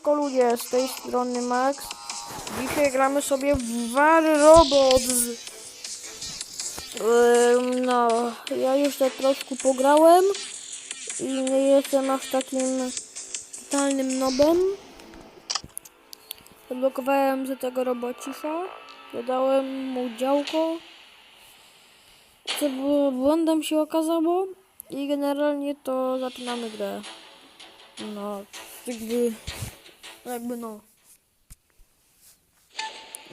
Siemanko ludzie, z tej strony Max. Dzisiaj gramy sobie w War Robots. Ym, No, ja tak troszkę pograłem i nie jestem aż takim totalnym nobem. Odblokowałem z tego robocisa, dodałem mu działko, co było błędem się okazało i generalnie to zaczynamy grę. No, jakby, jakby no.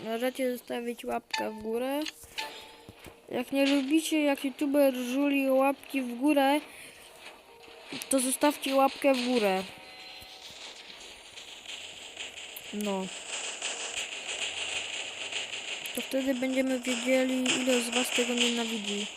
Możecie zostawić łapkę w górę. Jak nie lubicie, jak youtuber żuli łapki w górę, to zostawcie łapkę w górę. No. To wtedy będziemy wiedzieli, ile z was tego nienawidzi.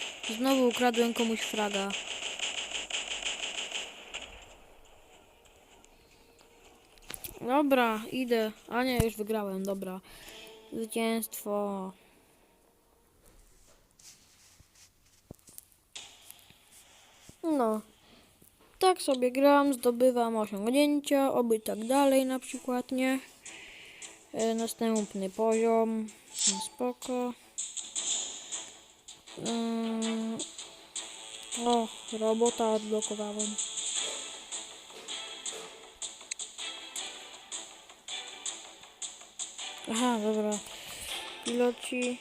Znowu ukradłem komuś fraga. Dobra, idę. A nie, już wygrałem, dobra. Zwycięstwo. No. Tak sobie gram, zdobywam osiągnięcia, oby tak dalej na przykład, nie? E, następny poziom. Spoko. Mm. O, robota odblokowałem. Aha, dobra. Piloci.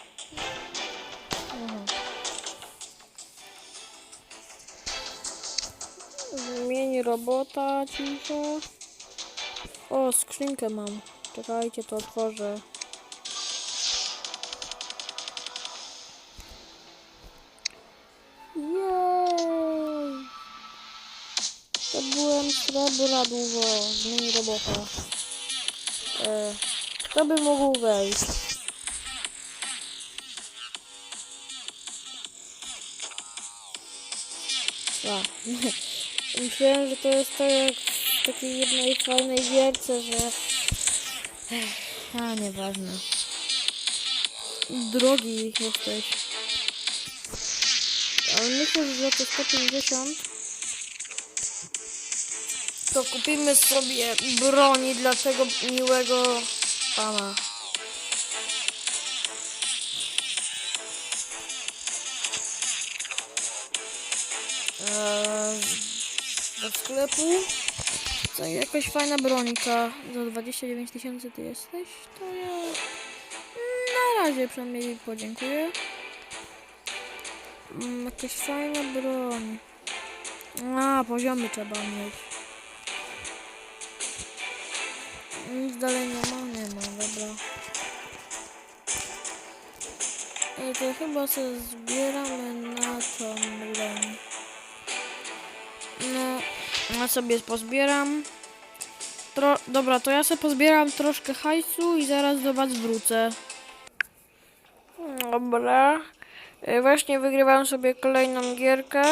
Aha. Zmień robota, cicho. O, skrzynkę mam. Czekajcie, to otworzę. Srebra długo. Zmień robota. E, kto by mógł wejść? A. Myślałem, że to jest to jak w takiej jednej fajnej gierce, że... A, nieważne. Drogi jesteś. Ale myślę, że za te 150 to kupimy sobie broni dla tego miłego pana. Eee, do sklepu. Co, jakaś fajna brońka. Za 29 tysięcy ty jesteś? To ja na razie przynajmniej podziękuję. Mm, jakaś fajna broń. A, poziomy trzeba mieć. Nic dalej nie ma, nie ma, dobra. Ej, to chyba sobie zbieramy na tą broń. No, ja sobie pozbieram. Tro dobra, to ja sobie pozbieram troszkę hajsu i zaraz do was wrócę. Dobra. Y, Właśnie wygrywam sobie kolejną gierkę.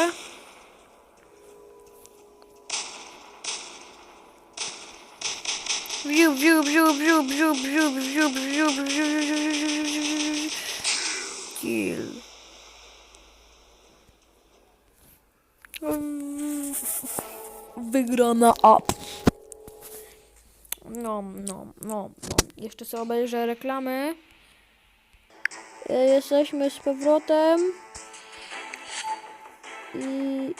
Kill. Mm, Wygrana up. No, no, no, no. Jeszcze sobie obejrzę reklamy. E, Jesteśmy z powrotem. I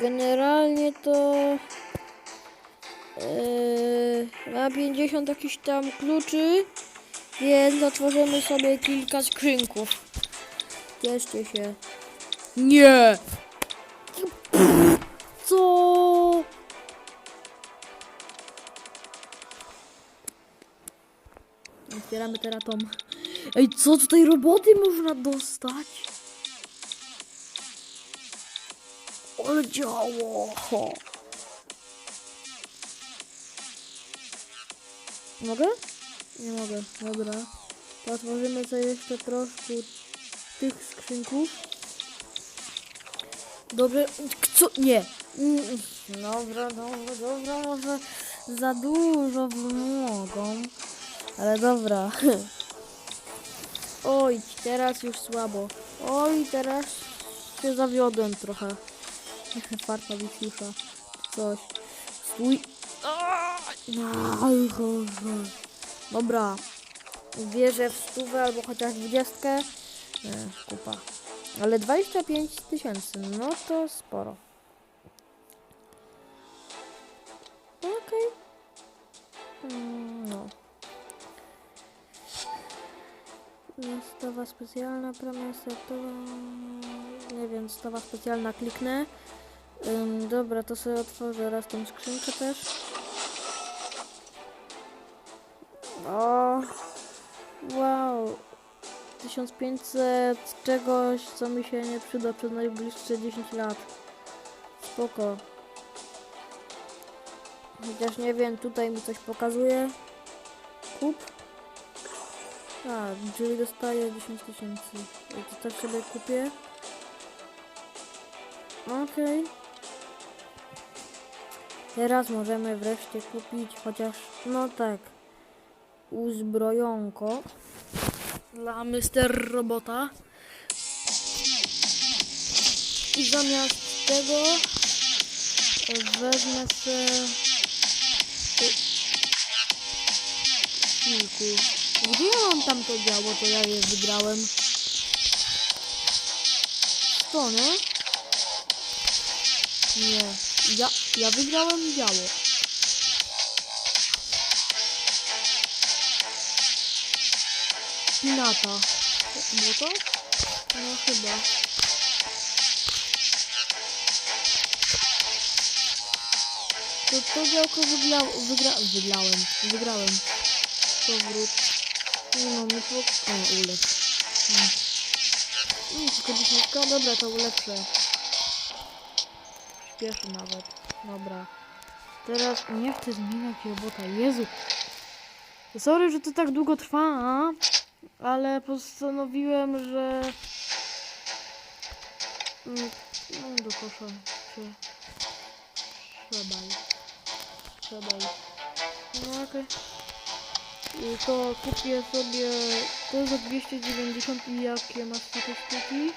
generalnie to yy, ma 50 jakichś tam kluczy, więc otworzymy sobie kilka skrzynków. Cieszcie się. Nie! Co? otwieramy teraz tom. Ej, co tutaj roboty można dostać? Ale działo. Mogę? Nie mogę, dobra. To otworzymy sobie jeszcze troszkę tych skrzynków. Dobrze, co? Nie. Dobra, dobra, dobra, może za dużo wymogą. Ale dobra. Oj, teraz już słabo. Oj, teraz się zawiodłem trochę. Farta Wiciusza. Coś. Stój. Boże. Dobra. Wierzę w stówę albo chociaż dwudziestkę. Nie, kupa. Ale 25 tysięcy, no to sporo. Okej. Mm, No. Stawa specjalna, premia startowa. Nie wiem, stawa specjalna kliknę. Dobra, to sobie otworzę raz tą skrzynkę też. O, wow. 1500 czegoś, co mi się nie przyda przez najbliższe 10 lat. Spoko. Chociaż nie wiem, tutaj mi coś pokazuje. Kup. A, czyli dostaję 10 tysięcy. To też sobie kupię. Okej. Teraz możemy wreszcie kupić chociaż, no tak, uzbrojonko dla Mister Robota. I zamiast tego wezmę se kilku. Gdzie ja mam tam to działo, to ja je wygrałem? To, nie? Nie. Ja, ja wygrałem działo. Pinata. Było to? No chyba. To, to działko wygrał, wygra, wygrałem, wygrałem. Powrót. No, nie po... O, ulepsz. Hmm. Mm, tylko dziesiątka? Dobra, to ulepszę. Śpieszy nawet. Dobra. Teraz nie chcę zmieniać robota. Jezu. Sorry, że to tak długo trwa, ale postanowiłem, że... No, do kosza się... Trzebaj. Trzebaj. No okej. I to kupię sobie to za 290 i jakie ma statystyki.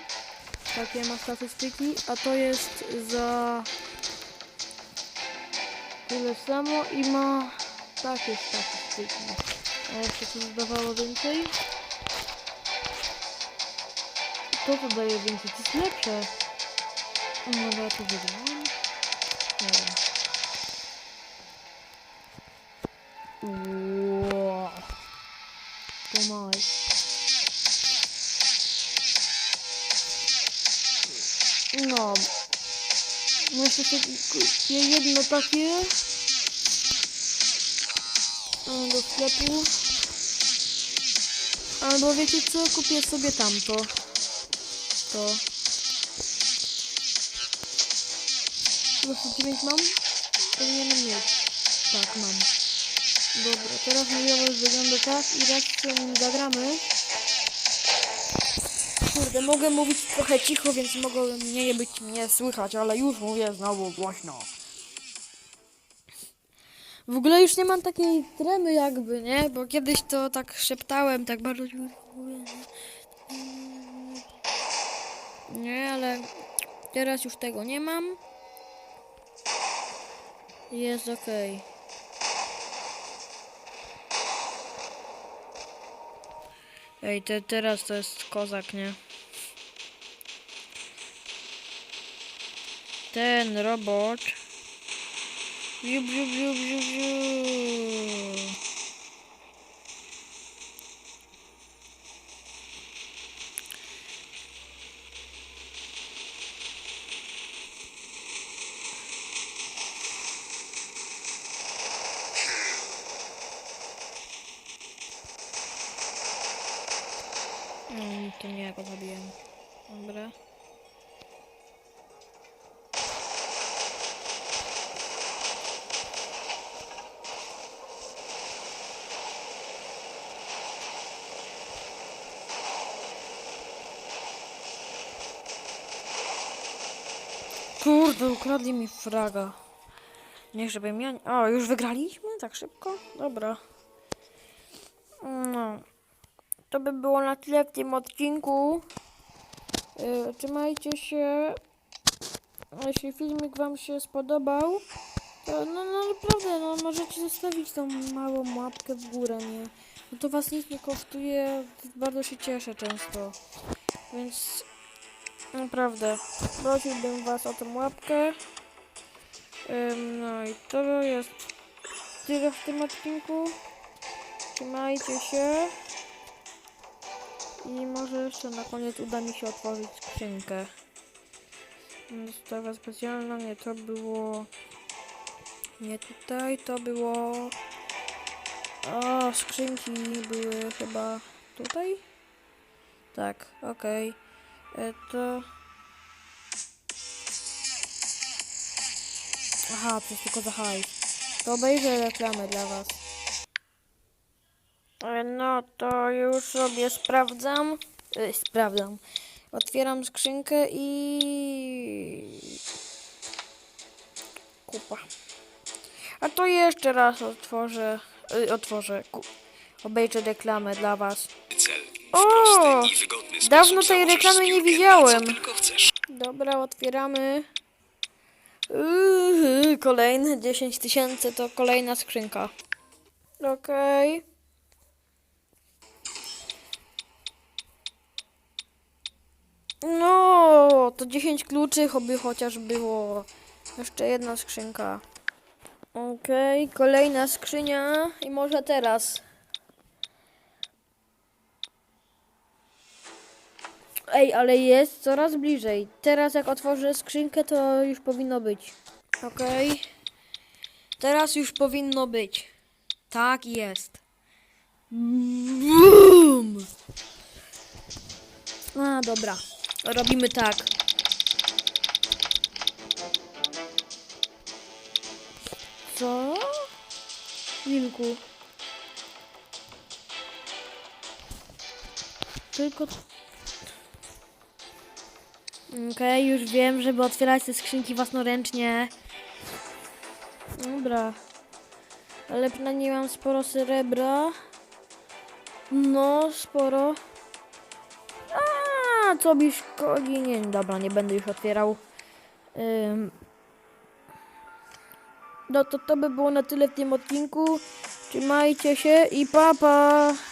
Takie ma statystyki, a to jest za tyle samo i ma takie statystyki. A jeszcze coś zdawało więcej? To to daje więcej, to jest lepsze. No dobra, to wygrałem. Nie wiem. Wow. To małe. No. Jeszcze kupię jedno takie. Do sklepu. Albo wiecie co? Kupię sobie tamto. To. 29 mam? Powinienem mieć. Tak, mam. Dobra, teraz mój wygląda tak i raz nim zagramy. Kurde, mogę mówić trochę cicho, więc mogło mnie być mnie słychać, ale już mówię znowu głośno. W ogóle już nie mam takiej tremy jakby, nie? Bo kiedyś to tak szeptałem, tak bardzo nie? Nie, ale teraz już tego nie mam. Jest okej. Ej, te, teraz to jest kozak, nie? Ten robot. Jub, jub, jub, jub. Não, não tem água, Fabiano. Lembrar. Kurde, ukradli mi fraga. Niech żebym ja... O, już wygraliśmy? Tak szybko? Dobra. No. To by było na tyle w tym odcinku. Yy, trzymajcie się. Jeśli filmik wam się spodobał, to no, no naprawdę, no możecie zostawić tą małą łapkę w górę, nie? No to was nic nie kosztuje, bardzo się cieszę często. Więc naprawdę, prosiłbym was o tą łapkę. No i to jest tyle w tym odcinku. Trzymajcie się. I może jeszcze na koniec uda mi się otworzyć skrzynkę. Dostawa specjalna, nie, to było... Nie tutaj, to było... O, skrzynki były chyba tutaj? Tak, okej. E, To... Aha, jest tylko za hajs. To obejrzę reklamę dla was. E, No to już sobie sprawdzam. E, sprawdzam. Otwieram skrzynkę i. Kupa. A to jeszcze raz otworzę. otworzę. Ku... Obejrzę reklamę dla was. cel. O! Dawno tej reklamy nie widziałem. Dobra, otwieramy. Yy, kolejne 10 tysięcy to kolejna skrzynka. Okej. No, to 10 kluczy, choby chociaż było. Jeszcze jedna skrzynka. Okej, kolejna skrzynia i może teraz. Ej, ale jest coraz bliżej. Teraz jak otworzę skrzynkę, to już powinno być. Okej. Teraz już powinno być. Tak jest. Boom! A, dobra. Robimy tak. Co? Wilku. Tylko Okej, już wiem, żeby otwierać te skrzynki własnoręcznie. Dobra. Ale przynajmniej mam sporo srebra. No, sporo. A, co mi szkodzi? Nie, dobra, nie będę już otwierał. Ym. No to to by było na tyle w tym odcinku. Trzymajcie się i papa. Pa.